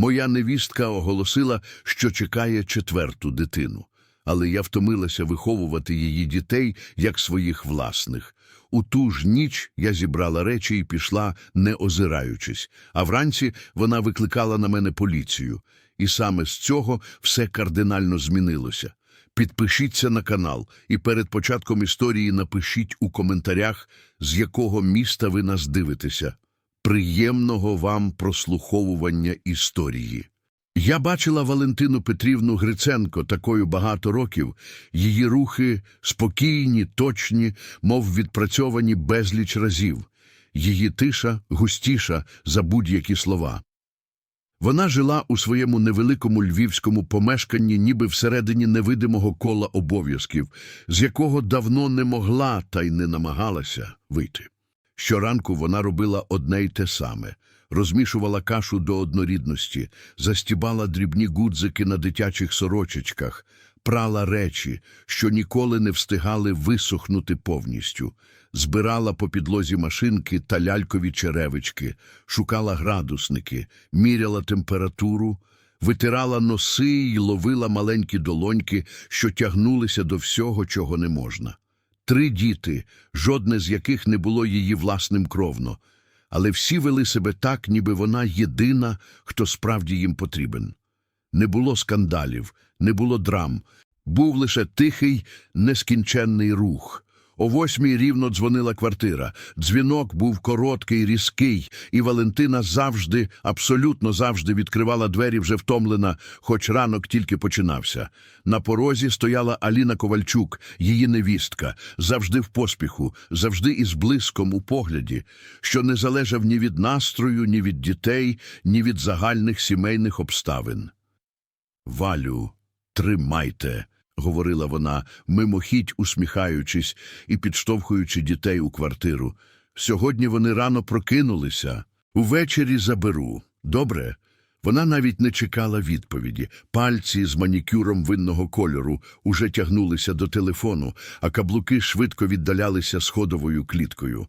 Моя невістка оголосила, що чекає четверту дитину, але я втомилася виховувати її дітей як своїх власних. У ту ж ніч я зібрала речі і пішла, не озираючись, а вранці вона викликала на мене поліцію. І саме з цього все кардинально змінилося. Підпишіться на канал і перед початком історії напишіть у коментарях, з якого міста ви нас дивитеся. Приємного вам прослуховування історії. Я бачила Валентину Петрівну Гриценко такою багато років. Її рухи спокійні, точні, мов відпрацьовані безліч разів. Її тиша густіша за будь-які слова. Вона жила у своєму невеликому львівському помешканні, ніби всередині невидимого кола обов'язків, з якого давно не могла та й не намагалася вийти. Щоранку вона робила одне й те саме розмішувала кашу до однорідності, застібала дрібні гудзики на дитячих сорочечках, прала речі, що ніколи не встигали висохнути повністю, збирала по підлозі машинки та лялькові черевички, шукала градусники, міряла температуру, витирала носи й ловила маленькі долоньки, що тягнулися до всього, чого не можна. Три діти, жодне з яких не було її власним кровно, але всі вели себе так, ніби вона єдина, хто справді їм потрібен. Не було скандалів, не було драм, був лише тихий, нескінченний рух. О восьмій рівно дзвонила квартира. Дзвінок був короткий, різкий, і Валентина завжди, абсолютно завжди відкривала двері вже втомлена, хоч ранок тільки починався. На порозі стояла Аліна Ковальчук, її невістка, завжди в поспіху, завжди із блиском у погляді, що не залежав ні від настрою, ні від дітей, ні від загальних сімейних обставин. Валю, тримайте, говорила вона, мимохідь усміхаючись і підштовхуючи дітей у квартиру. Сьогодні вони рано прокинулися. Увечері заберу. Добре? Вона навіть не чекала відповіді. Пальці з манікюром винного кольору уже тягнулися до телефону, а каблуки швидко віддалялися сходовою кліткою.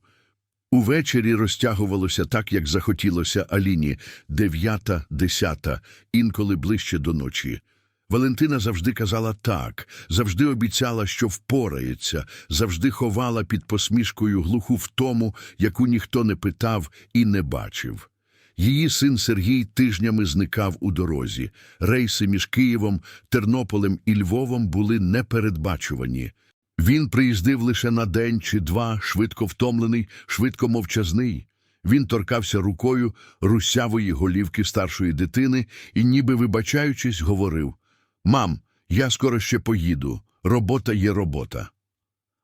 Увечері розтягувалося так, як захотілося Аліні, дев'ята, десята, інколи ближче до ночі. Валентина завжди казала так, завжди обіцяла, що впорається, завжди ховала під посмішкою глуху втому, яку ніхто не питав і не бачив. Її син Сергій тижнями зникав у дорозі. Рейси між Києвом, Тернополем і Львовом були непередбачувані. Він приїздив лише на день чи два, швидко втомлений, швидко мовчазний. Він торкався рукою русявої голівки старшої дитини і, ніби вибачаючись, говорив Мам, я скоро ще поїду. Робота є робота.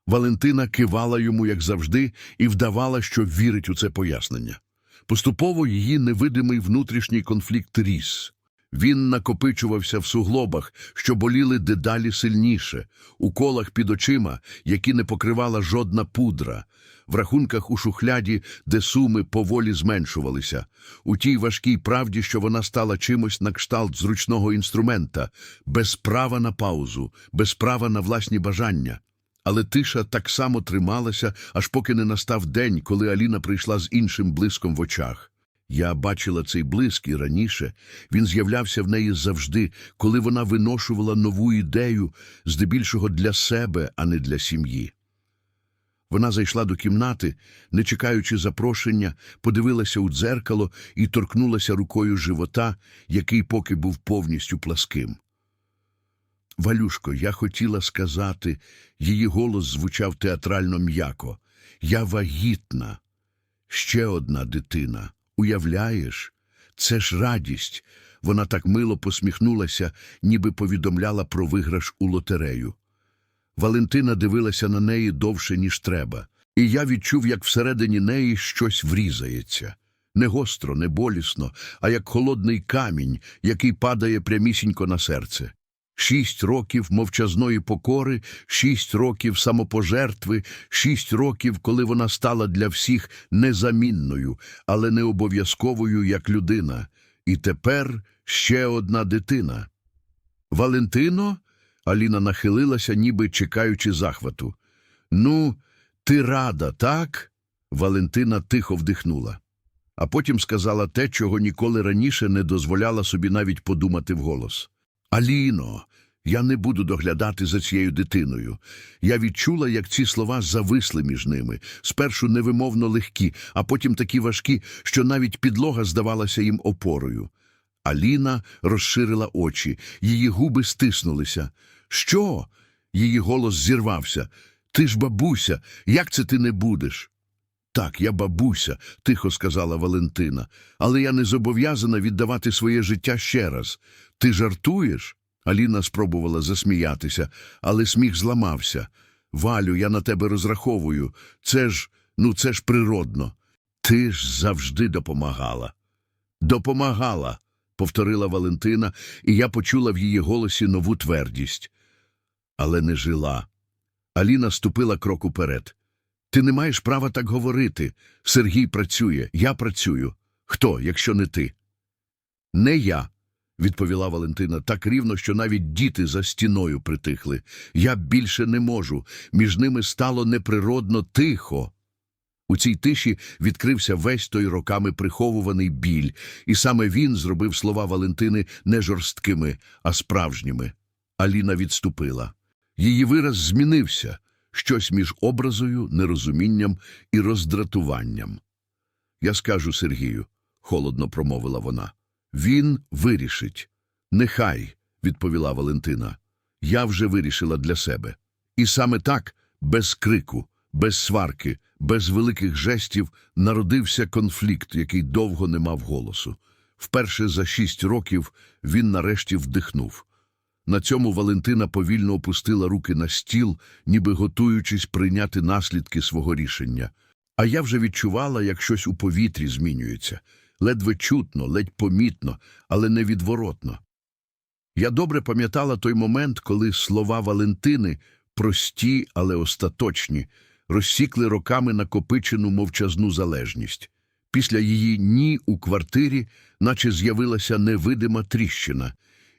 Валентина кивала йому, як завжди, і вдавала, що вірить у це пояснення. Поступово її невидимий внутрішній конфлікт ріс. Він накопичувався в суглобах, що боліли дедалі сильніше, у колах під очима, які не покривала жодна пудра, в рахунках у шухляді, де суми поволі зменшувалися, у тій важкій правді, що вона стала чимось на кшталт зручного інструмента, без права на паузу, без права на власні бажання. Але тиша так само трималася, аж поки не настав день, коли Аліна прийшла з іншим блиском в очах. Я бачила цей блиск і раніше. Він з'являвся в неї завжди, коли вона виношувала нову ідею, здебільшого для себе, а не для сім'ї. Вона зайшла до кімнати, не чекаючи запрошення, подивилася у дзеркало і торкнулася рукою живота, який поки був повністю пласким. Валюшко, я хотіла сказати, її голос звучав театрально м'яко. Я вагітна. Ще одна дитина. Уявляєш? Це ж радість. Вона так мило посміхнулася, ніби повідомляла про виграш у лотерею. Валентина дивилася на неї довше, ніж треба, і я відчув, як всередині неї щось врізається. Не гостро, не болісно, а як холодний камінь, який падає прямісінько на серце. Шість років мовчазної покори, шість років самопожертви, шість років, коли вона стала для всіх незамінною, але не обов'язковою як людина. І тепер ще одна дитина. Валентино? Аліна нахилилася, ніби чекаючи захвату. Ну, ти рада, так? Валентина тихо вдихнула. а потім сказала те, чого ніколи раніше не дозволяла собі навіть подумати вголос. Аліно, я не буду доглядати за цією дитиною. Я відчула, як ці слова зависли між ними, спершу невимовно легкі, а потім такі важкі, що навіть підлога здавалася їм опорою. Аліна розширила очі, її губи стиснулися. Що? Її голос зірвався. Ти ж бабуся, як це ти не будеш? Так, я бабуся, тихо сказала Валентина, але я не зобов'язана віддавати своє життя ще раз. Ти жартуєш? Аліна спробувала засміятися, але сміх зламався. Валю, я на тебе розраховую. Це ж, ну це ж природно. Ти ж завжди допомагала. Допомагала, повторила Валентина, і я почула в її голосі нову твердість. Але не жила. Аліна ступила крок уперед. Ти не маєш права так говорити. Сергій працює, я працюю. Хто, якщо не ти? Не я, відповіла Валентина так рівно, що навіть діти за стіною притихли. Я більше не можу. Між ними стало неприродно тихо. У цій тиші відкрився весь той роками приховуваний біль, і саме він зробив слова Валентини не жорсткими, а справжніми. Аліна відступила. Її вираз змінився щось між образою, нерозумінням і роздратуванням. Я скажу Сергію, холодно промовила вона. Він вирішить. Нехай, відповіла Валентина. Я вже вирішила для себе. І саме так, без крику, без сварки, без великих жестів, народився конфлікт, який довго не мав голосу. Вперше за шість років він нарешті вдихнув. На цьому Валентина повільно опустила руки на стіл, ніби готуючись прийняти наслідки свого рішення. А я вже відчувала, як щось у повітрі змінюється. Ледве чутно, ледь помітно, але невідворотно. Я добре пам'ятала той момент, коли слова Валентини, прості, але остаточні, розсікли роками накопичену мовчазну залежність. Після її «ні» у квартирі наче з'явилася невидима тріщина,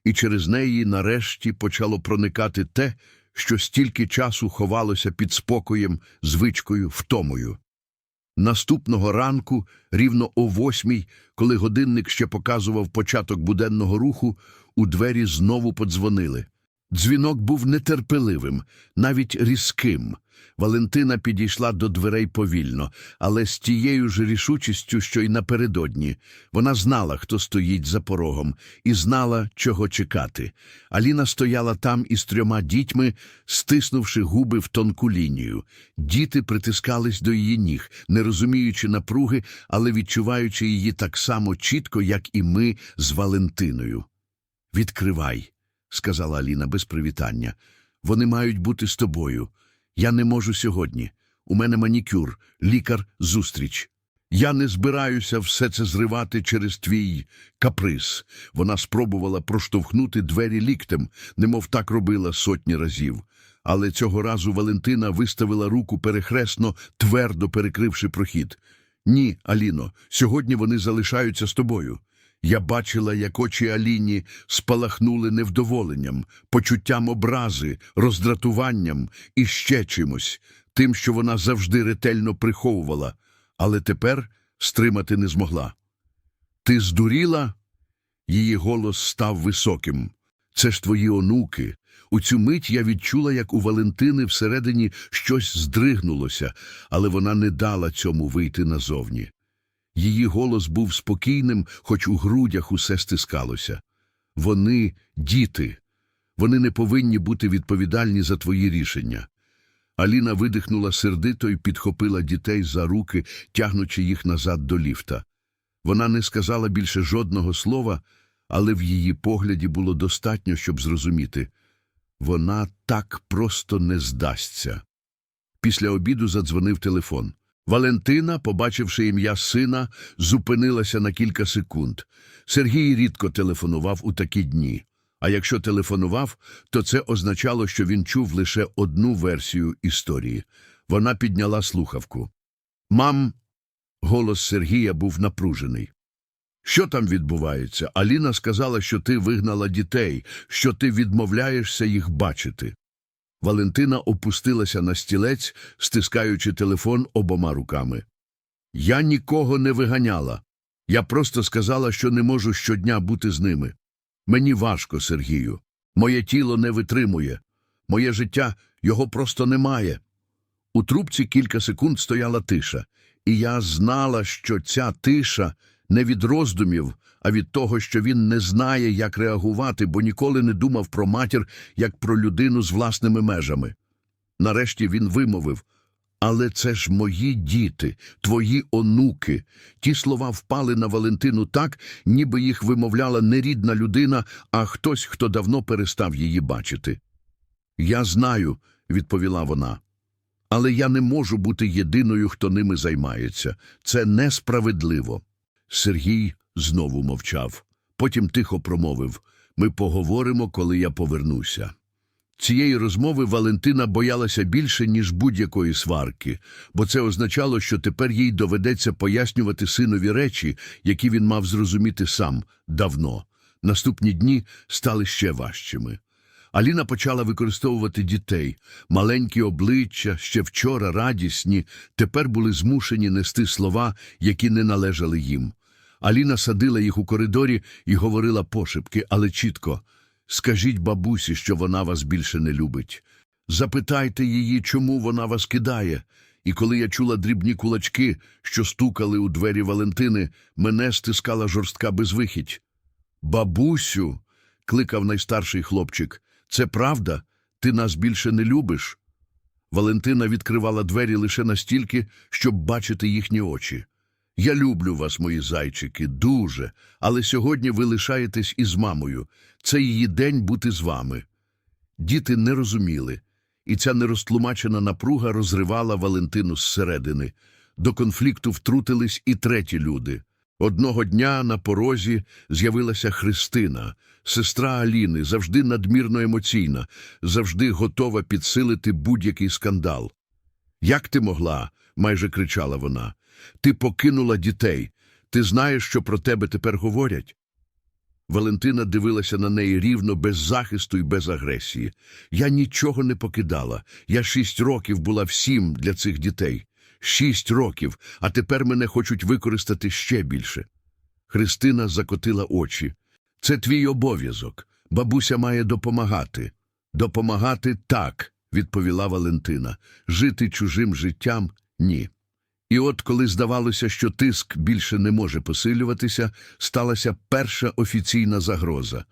і через неї нарешті почало проникати те, що стільки часу ховалося під спокоєм, звичкою, втомою. Наступного ранку, рівно о восьмій, коли годинник ще показував початок буденного руху, у двері знову подзвонили. Дзвінок був нетерпеливим, навіть різким. Валентина підійшла до дверей повільно, але з тією ж рішучістю, що й напередодні. Вона знала, хто стоїть за порогом, і знала, чого чекати. Аліна стояла там із трьома дітьми, стиснувши губи в тонку лінію. Діти притискались до її ніг, не розуміючи напруги, але відчуваючи її так само чітко, як і ми з Валентиною. Відкривай, сказала Аліна без привітання. Вони мають бути з тобою. Я не можу сьогодні. У мене манікюр, лікар, зустріч. Я не збираюся все це зривати через твій каприз. Вона спробувала проштовхнути двері ліктем, немов так робила сотні разів. Але цього разу Валентина виставила руку перехресно, твердо перекривши прохід. Ні, Аліно, сьогодні вони залишаються з тобою. Я бачила, як очі Аліні спалахнули невдоволенням, почуттям образи, роздратуванням і ще чимось, тим, що вона завжди ретельно приховувала, але тепер стримати не змогла. Ти здуріла? Її голос став високим. Це ж твої онуки. У цю мить я відчула, як у Валентини всередині щось здригнулося, але вона не дала цьому вийти назовні. Її голос був спокійним, хоч у грудях усе стискалося. Вони діти. Вони не повинні бути відповідальні за твої рішення. Аліна видихнула сердито і підхопила дітей за руки, тягнучи їх назад до ліфта. Вона не сказала більше жодного слова, але в її погляді було достатньо, щоб зрозуміти. Вона так просто не здасться. Після обіду задзвонив телефон. Валентина, побачивши ім'я сина, зупинилася на кілька секунд. Сергій рідко телефонував у такі дні. А якщо телефонував, то це означало, що він чув лише одну версію історії. Вона підняла слухавку. Мам, голос Сергія був напружений. Що там відбувається? Аліна сказала, що ти вигнала дітей, що ти відмовляєшся їх бачити. Валентина опустилася на стілець, стискаючи телефон обома руками. Я нікого не виганяла. Я просто сказала, що не можу щодня бути з ними. Мені важко, Сергію. Моє тіло не витримує. Моє життя його просто немає. У трубці кілька секунд стояла тиша, і я знала, що ця тиша не від роздумів, а від того, що він не знає, як реагувати, бо ніколи не думав про матір, як про людину з власними межами. Нарешті він вимовив але це ж мої діти, твої онуки. Ті слова впали на Валентину так, ніби їх вимовляла не рідна людина, а хтось, хто давно перестав її бачити. Я знаю, відповіла вона. Але я не можу бути єдиною, хто ними займається. Це несправедливо. Сергій знову мовчав. Потім тихо промовив Ми поговоримо, коли я повернуся. Цієї розмови Валентина боялася більше, ніж будь-якої сварки, бо це означало, що тепер їй доведеться пояснювати синові речі, які він мав зрозуміти сам давно. Наступні дні стали ще важчими. Аліна почала використовувати дітей. Маленькі обличчя, ще вчора радісні, тепер були змушені нести слова, які не належали їм. Аліна садила їх у коридорі і говорила пошепки, але чітко – Скажіть бабусі, що вона вас більше не любить. Запитайте її, чому вона вас кидає. І коли я чула дрібні кулачки, що стукали у двері Валентини, мене стискала жорстка безвихідь. Бабусю, кликав найстарший хлопчик, це правда? Ти нас більше не любиш? Валентина відкривала двері лише настільки, щоб бачити їхні очі. Я люблю вас, мої зайчики, дуже, але сьогодні ви лишаєтесь із мамою. Це її день бути з вами. Діти не розуміли, і ця нерозтлумачена напруга розривала Валентину зсередини. До конфлікту втрутились і треті люди. Одного дня на порозі з'явилася Христина, сестра Аліни, завжди надмірно емоційна, завжди готова підсилити будь-який скандал. Як ти могла? майже кричала вона. Ти покинула дітей. Ти знаєш, що про тебе тепер говорять. Валентина дивилася на неї рівно, без захисту і без агресії. Я нічого не покидала. Я шість років була всім для цих дітей. Шість років, а тепер мене хочуть використати ще більше. Христина закотила очі. Це твій обов'язок. Бабуся має допомагати. Допомагати так, відповіла Валентина. Жити чужим життям ні. І от, коли здавалося, що тиск більше не може посилюватися, сталася перша офіційна загроза.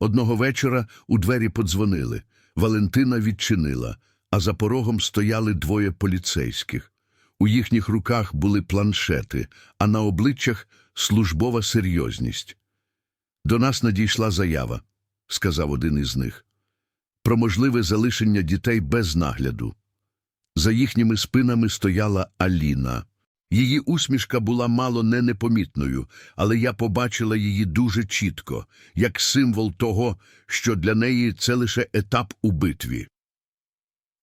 Одного вечора у двері подзвонили. Валентина відчинила, а за порогом стояли двоє поліцейських. У їхніх руках були планшети, а на обличчях службова серйозність. До нас надійшла заява, сказав один із них, про можливе залишення дітей без нагляду. За їхніми спинами стояла Аліна. Її усмішка була мало не непомітною, але я побачила її дуже чітко, як символ того, що для неї це лише етап у битві.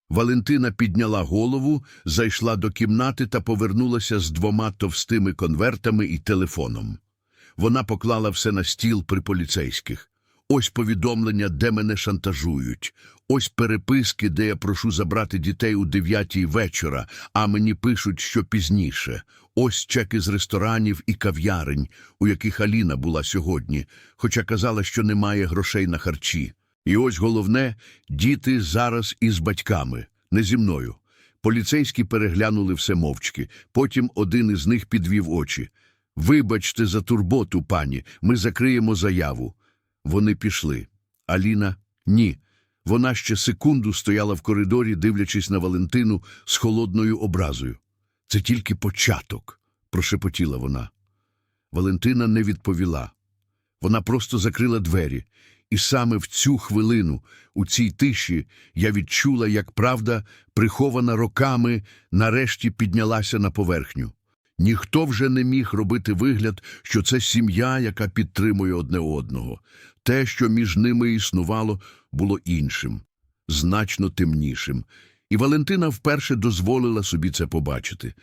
Валентина підняла голову, зайшла до кімнати та повернулася з двома товстими конвертами і телефоном. Вона поклала все на стіл при поліцейських. Ось повідомлення, де мене шантажують. Ось переписки, де я прошу забрати дітей у дев'ятій вечора, а мені пишуть, що пізніше. Ось чеки з ресторанів і кав'ярень, у яких Аліна була сьогодні, хоча казала, що немає грошей на харчі. І ось головне – діти зараз із батьками, не зі мною. Поліцейські переглянули все мовчки. Потім один із них підвів очі. «Вибачте за турботу, пані, ми закриємо заяву». Вони пішли. Аліна – ні. Вона ще секунду стояла в коридорі, дивлячись на Валентину з холодною образою. Це тільки початок, прошепотіла вона. Валентина не відповіла. Вона просто закрила двері, і саме в цю хвилину, у цій тиші, я відчула, як правда, прихована роками, нарешті піднялася на поверхню. Ніхто вже не міг робити вигляд, що це сім'я, яка підтримує одне одного. Те, що між ними існувало, було іншим, значно темнішим, і Валентина вперше дозволила собі це побачити.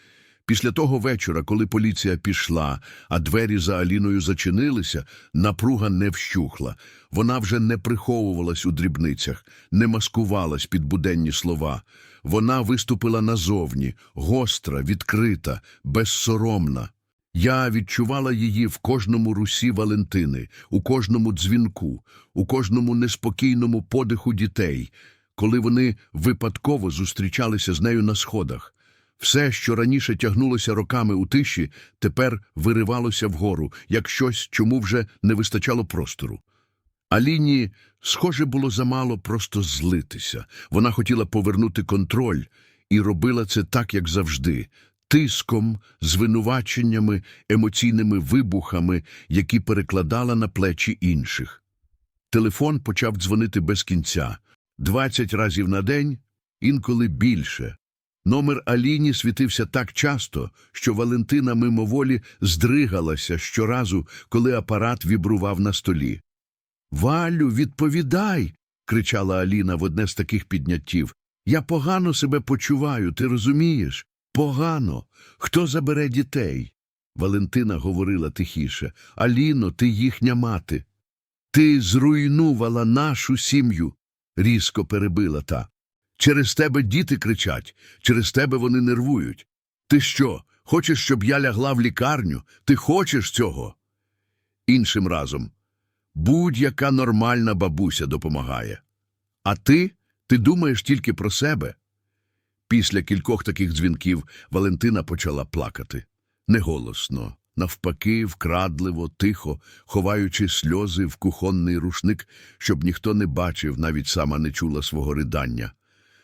Після того вечора, коли поліція пішла, а двері за Аліною зачинилися, напруга не вщухла. Вона вже не приховувалась у дрібницях, не маскувалась під буденні слова. Вона виступила назовні, гостра, відкрита, безсоромна. Я відчувала її в кожному русі Валентини, у кожному дзвінку, у кожному неспокійному подиху дітей, коли вони випадково зустрічалися з нею на сходах. Все, що раніше тягнулося роками у тиші, тепер виривалося вгору, як щось, чому вже не вистачало простору. Аліні, схоже, було замало просто злитися. Вона хотіла повернути контроль і робила це так, як завжди, тиском, звинуваченнями, емоційними вибухами, які перекладала на плечі інших. Телефон почав дзвонити без кінця. Двадцять разів на день, інколи більше. Номер Аліні світився так часто, що Валентина мимоволі здригалася щоразу, коли апарат вібрував на столі. Валю, відповідай. кричала Аліна в одне з таких підняттів. Я погано себе почуваю, ти розумієш? Погано. Хто забере дітей? Валентина говорила тихіше. Аліно, ти їхня мати. Ти зруйнувала нашу сім'ю, різко перебила та. Через тебе діти кричать, через тебе вони нервують. Ти що, хочеш, щоб я лягла в лікарню? Ти хочеш цього? Іншим разом. Будь-яка нормальна бабуся допомагає. А ти? Ти думаєш тільки про себе? Після кількох таких дзвінків Валентина почала плакати. Неголосно, навпаки, вкрадливо, тихо, ховаючи сльози в кухонний рушник, щоб ніхто не бачив, навіть сама не чула свого ридання.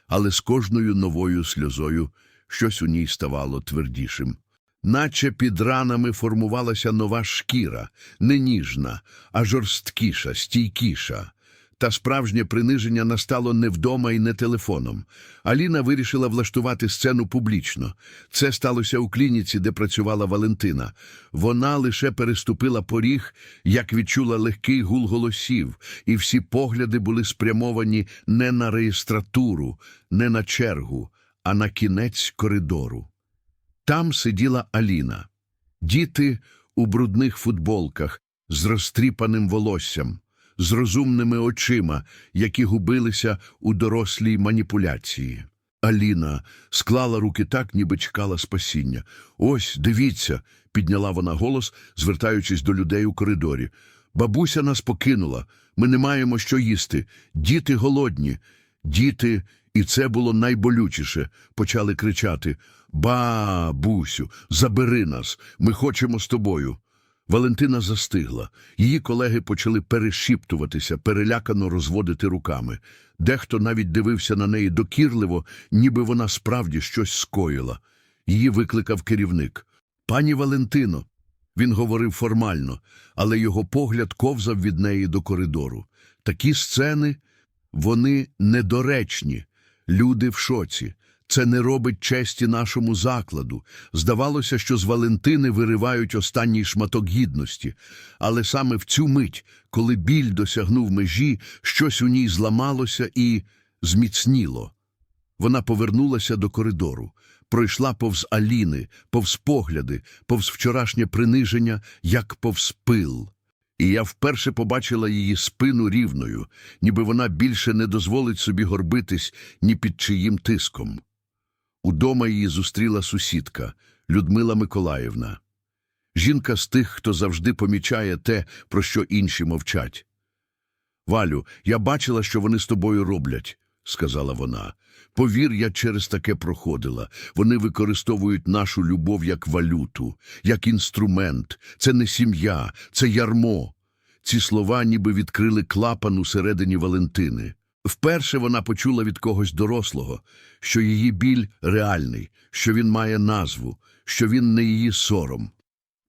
Але з кожною новою сльозою щось у ній ставало твердішим. Наче під ранами формувалася нова шкіра, не ніжна, а жорсткіша, стійкіша. Та справжнє приниження настало не вдома і не телефоном. Аліна вирішила влаштувати сцену публічно. Це сталося у клініці, де працювала Валентина. Вона лише переступила поріг, як відчула легкий гул голосів, і всі погляди були спрямовані не на реєстратуру, не на чергу, а на кінець коридору. Там сиділа Аліна. Діти у брудних футболках з розтріпаним волоссям, з розумними очима, які губилися у дорослій маніпуляції. Аліна склала руки так, ніби чекала спасіння. Ось, дивіться, підняла вона голос, звертаючись до людей у коридорі. Бабуся нас покинула. Ми не маємо що їсти. Діти голодні. Діти, і це було найболючіше, почали кричати. Бабусю, забери нас, ми хочемо з тобою. Валентина застигла. Її колеги почали перешіптуватися, перелякано розводити руками. Дехто навіть дивився на неї докірливо, ніби вона справді щось скоїла. Її викликав керівник. Пані Валентино. Він говорив формально, але його погляд ковзав від неї до коридору. Такі сцени, вони недоречні. Люди в шоці. Це не робить честі нашому закладу. Здавалося, що з Валентини виривають останній шматок гідності. Але саме в цю мить, коли біль досягнув межі, щось у ній зламалося і зміцніло. Вона повернулася до коридору, пройшла повз Аліни, повз погляди, повз вчорашнє приниження, як повз пил. І я вперше побачила її спину рівною, ніби вона більше не дозволить собі горбитись ні під чиїм тиском. Удома її зустріла сусідка Людмила Миколаївна. Жінка з тих, хто завжди помічає те, про що інші мовчать. Валю, я бачила, що вони з тобою роблять, сказала вона. Повір, я через таке проходила. Вони використовують нашу любов як валюту, як інструмент. Це не сім'я, це ярмо. Ці слова ніби відкрили клапан усередині Валентини. Вперше вона почула від когось дорослого, що її біль реальний, що він має назву, що він не її сором.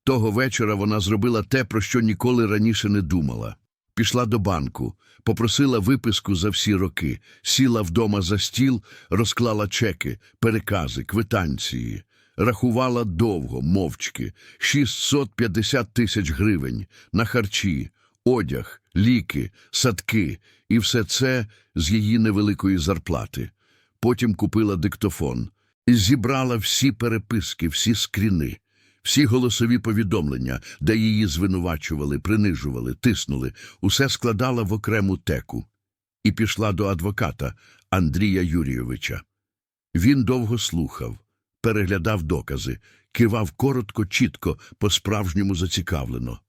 Того вечора вона зробила те, про що ніколи раніше не думала. Пішла до банку, попросила виписку за всі роки, сіла вдома за стіл, розклала чеки, перекази, квитанції. Рахувала довго, мовчки, 650 тисяч гривень на харчі, одяг, ліки, садки, і все це з її невеликої зарплати. Потім купила диктофон і зібрала всі переписки, всі скріни, всі голосові повідомлення, де її звинувачували, принижували, тиснули, усе складала в окрему теку. І пішла до адвоката Андрія Юрійовича. Він довго слухав, переглядав докази, кивав коротко, чітко, по-справжньому зацікавлено.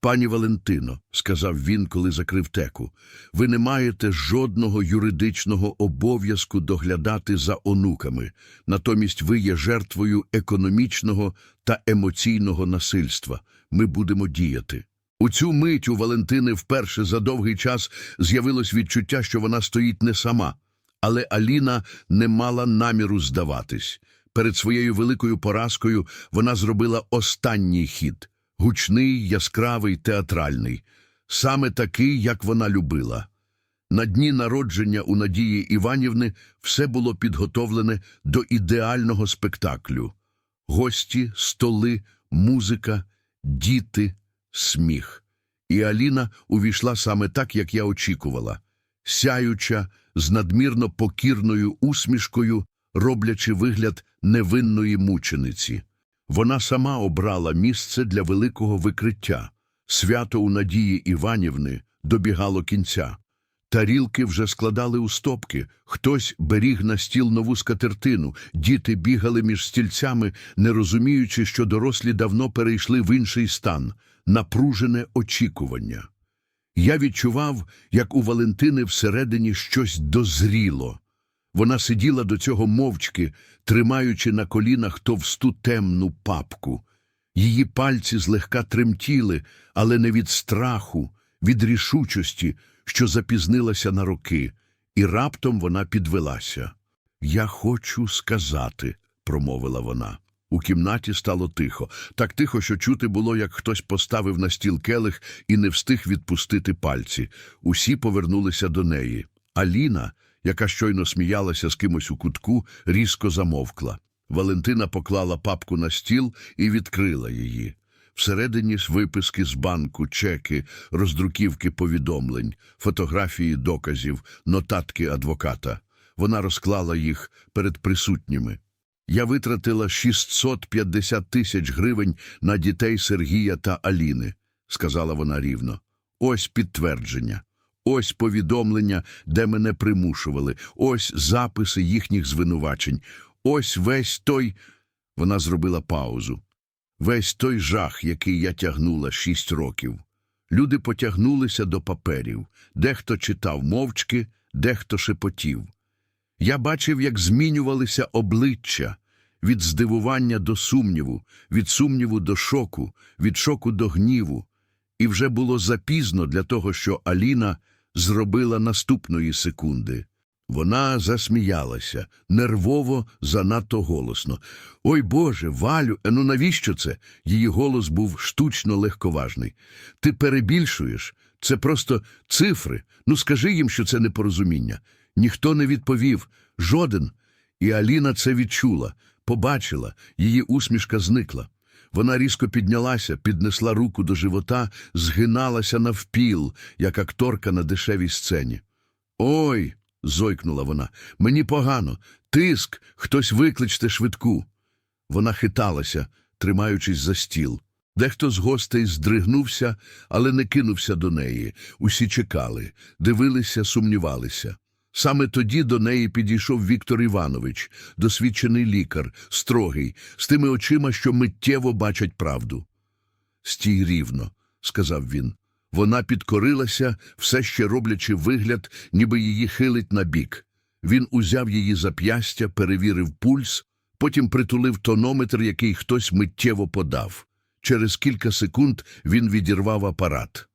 Пані Валентино, сказав він, коли закрив теку, ви не маєте жодного юридичного обов'язку доглядати за онуками, натомість ви є жертвою економічного та емоційного насильства. Ми будемо діяти. У цю мить у Валентини вперше за довгий час з'явилось відчуття, що вона стоїть не сама. Але Аліна не мала наміру здаватись. Перед своєю великою поразкою вона зробила останній хід – гучний, яскравий, театральний. Саме такий, як вона любила. На дні народження у Надії Іванівни все було підготовлене до ідеального спектаклю. Гості, столи, музика, діти, сміх. І Аліна увійшла саме так, як я очікувала. Сяюча, з надмірно покірною усмішкою, роблячи вигляд невинної мучениці. Вона сама обрала місце для великого викриття. Свято у Надії Іванівни добігало кінця. Тарілки вже складали у стопки, хтось беріг на стіл нову скатертину, діти бігали між стільцями, не розуміючи, що дорослі давно перейшли в інший стан – напружене очікування. Я відчував, як у Валентини всередині щось дозріло. Вона сиділа до цього мовчки, тримаючи на колінах товсту темну папку. Її пальці злегка тремтіли, але не від страху, від рішучості, що запізнилася на роки, і раптом вона підвелася. Я хочу сказати, промовила вона. У кімнаті стало тихо, так тихо, що чути було, як хтось поставив на стіл келих і не встиг відпустити пальці. Усі повернулися до неї. Аліна, яка щойно сміялася з кимось у кутку, різко замовкла. Валентина поклала папку на стіл і відкрила її. Всередині виписки з банку, чеки, роздруківки повідомлень, фотографії доказів, нотатки адвоката. Вона розклала їх перед присутніми. Я витратила 650 тисяч гривень на дітей Сергія та Аліни, сказала вона рівно. Ось підтвердження. Ось повідомлення, де мене примушували. Ось записи їхніх звинувачень. Ось весь той. Вона зробила паузу. Весь той жах, який я тягнула шість років. Люди потягнулися до паперів. Дехто читав мовчки, дехто шепотів. Я бачив, як змінювалися обличчя від здивування до сумніву, від сумніву до шоку, від шоку до гніву. І вже було запізно для того, що Аліна зробила наступної секунди. Вона засміялася, нервово, занадто голосно. Ой Боже, Валю, е, ну навіщо це? Її голос був штучно легковажний. Ти перебільшуєш. Це просто цифри. Ну скажи їм, що це непорозуміння. Ніхто не відповів, жоден. І Аліна це відчула, побачила, її усмішка зникла. Вона різко піднялася, піднесла руку до живота, згиналася навпіл, як акторка на дешевій сцені. Ой, зойкнула вона, мені погано. Тиск, хтось викличте швидку. Вона хиталася, тримаючись за стіл. Дехто з гостей здригнувся, але не кинувся до неї. Усі чекали, дивилися, сумнівалися. Саме тоді до неї підійшов Віктор Іванович, досвідчений лікар, строгий, з тими очима, що миттєво бачать правду. Стій рівно, сказав він. Вона підкорилася, все ще роблячи вигляд, ніби її хилить на бік. Він узяв її зап'ястя, перевірив пульс, потім притулив тонометр, який хтось миттєво подав. Через кілька секунд він відірвав апарат.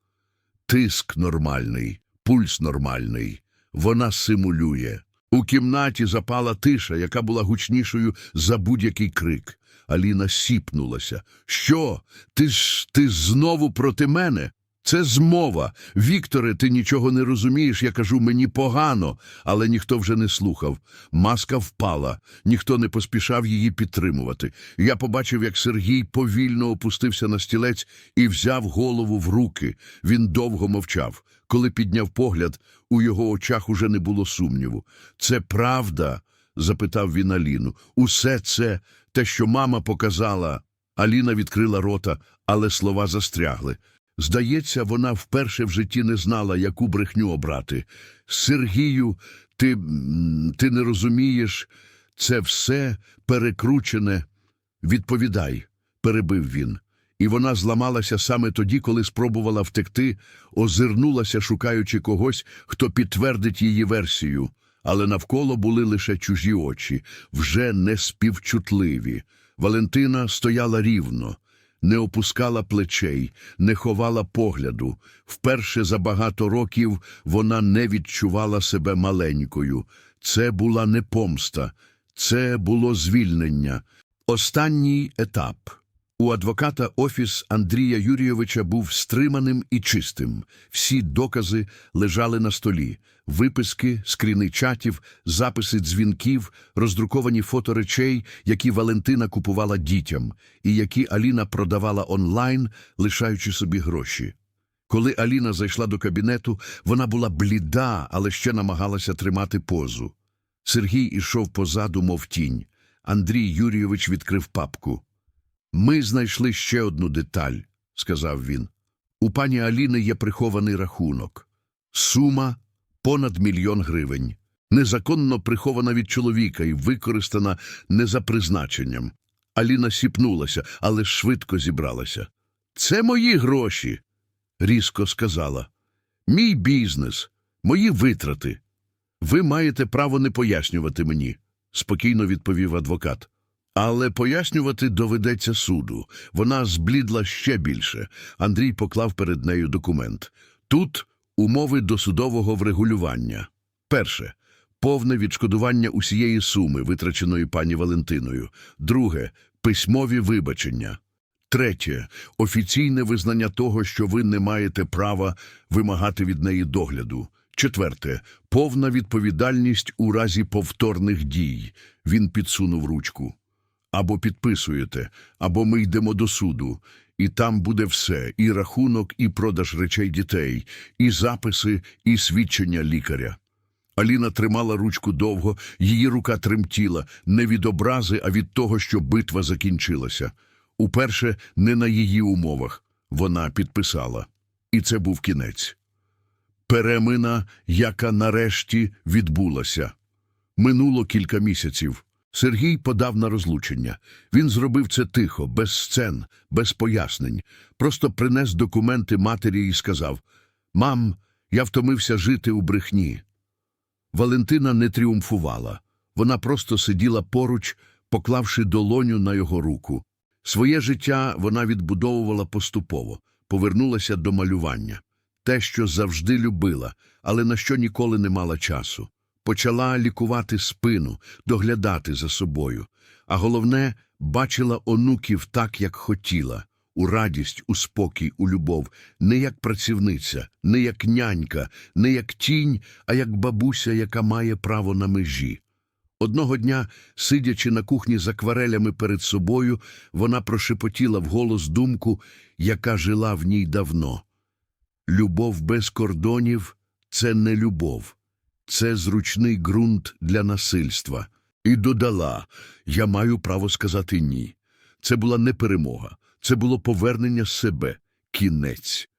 Тиск нормальний, пульс нормальний. Вона симулює. У кімнаті запала тиша, яка була гучнішою за будь-який крик. Аліна сіпнулася. Що? Ти ж ти знову проти мене? Це змова. Вікторе, ти нічого не розумієш. Я кажу, мені погано, але ніхто вже не слухав. Маска впала, ніхто не поспішав її підтримувати. Я побачив, як Сергій повільно опустився на стілець і взяв голову в руки. Він довго мовчав. Коли підняв погляд, у його очах уже не було сумніву. Це правда? запитав він Аліну. Усе це, те, що мама показала. Аліна відкрила рота, але слова застрягли. Здається, вона вперше в житті не знала, яку брехню обрати. Сергію, ти, ти не розумієш, це все перекручене. Відповідай, перебив він. І вона зламалася саме тоді, коли спробувала втекти, озирнулася, шукаючи когось, хто підтвердить її версію. Але навколо були лише чужі очі, вже не співчутливі. Валентина стояла рівно, не опускала плечей, не ховала погляду. Вперше за багато років вона не відчувала себе маленькою. Це була не помста, це було звільнення. Останній етап. У адвоката офіс Андрія Юрійовича був стриманим і чистим. Всі докази лежали на столі. Виписки, скріни чатів, записи дзвінків, роздруковані фото речей, які Валентина купувала дітям, і які Аліна продавала онлайн, лишаючи собі гроші. Коли Аліна зайшла до кабінету, вона була бліда, але ще намагалася тримати позу. Сергій ішов позаду, мов тінь. Андрій Юрійович відкрив папку. Ми знайшли ще одну деталь, сказав він. У пані Аліни є прихований рахунок. Сума понад мільйон гривень. Незаконно прихована від чоловіка і використана не за призначенням. Аліна сіпнулася, але швидко зібралася. Це мої гроші, різко сказала. Мій бізнес, мої витрати. Ви маєте право не пояснювати мені, спокійно відповів адвокат. Але пояснювати доведеться суду. Вона зблідла ще більше. Андрій поклав перед нею документ. Тут умови досудового врегулювання. Перше. Повне відшкодування усієї суми, витраченої пані Валентиною. Друге. Письмові вибачення. Третє. Офіційне визнання того, що ви не маєте права вимагати від неї догляду. Четверте. Повна відповідальність у разі повторних дій. Він підсунув ручку. Або підписуєте, або ми йдемо до суду. І там буде все: і рахунок, і продаж речей дітей, і записи, і свідчення лікаря. Аліна тримала ручку довго, її рука тремтіла, не від образи, а від того, що битва закінчилася. Уперше не на її умовах. Вона підписала. І це був кінець. Перемина, яка нарешті відбулася. Минуло кілька місяців. Сергій подав на розлучення. Він зробив це тихо, без сцен, без пояснень. Просто принес документи матері і сказав «Мам, я втомився жити у брехні». Валентина не тріумфувала. Вона просто сиділа поруч, поклавши долоню на його руку. Своє життя вона відбудовувала поступово, повернулася до малювання. Те, що завжди любила, але на що ніколи не мала часу. Почала лікувати спину, доглядати за собою. А головне, бачила онуків так, як хотіла. У радість, у спокій, у любов, не як працівниця, не як нянька, не як тінь, а як бабуся, яка має право на межі. Одного дня, сидячи на кухні з акварелями перед собою, вона прошепотіла вголос думку, яка жила в ній давно. Любов без кордонів – це не любов. Це зручний ґрунт для насильства. І додала, я маю право сказати ні. Це була не перемога, це було повернення себе, кінець.